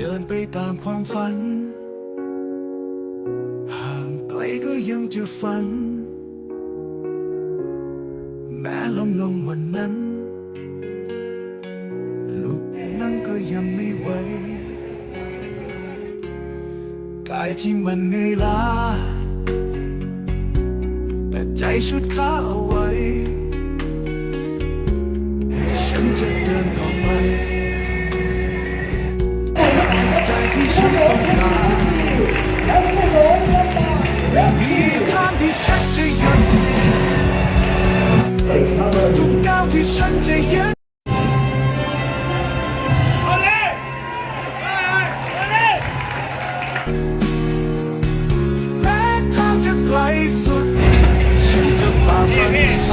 เดินไปตามความฝัน ห่างไกลก็ยังจะฝัน แม้ลมลงวันนั้น ลุกนั่งก็ยังไม่ไหว กายที่มันเหนื่อยล้า แต่ใจชุดขาเอาไว้ ฉันจะเดินต่อไป ที่ฉันต้องการไม่มีทางที่ฉันจะหยุดทุกก้าวที่ฉันจะยืนแม้ทางจะไกลสุด ฉันจะฝ่าฟันไป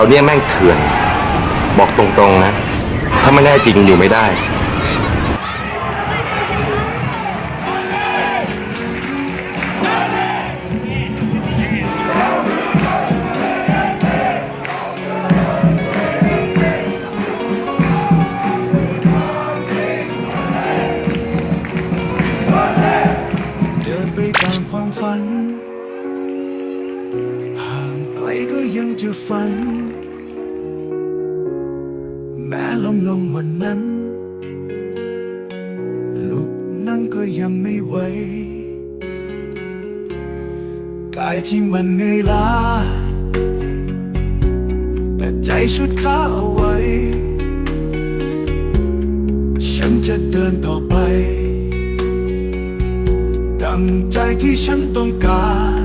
ถวเนี้ยแม่งเถื่อน บอกตรงๆนะ ถ้าไม่แน่จริงอยู่ไม่ได้ ไกลก็ยังจะฝัน แม้ลมลงวันนั้นลุกนั่งก็ยังไม่ไหวกายที่มันเหนื่อยล้าแต่ใจชุดค้าเอาไว้ ฉันจะเดินต่อไป ดังใจที่ฉันต้องการ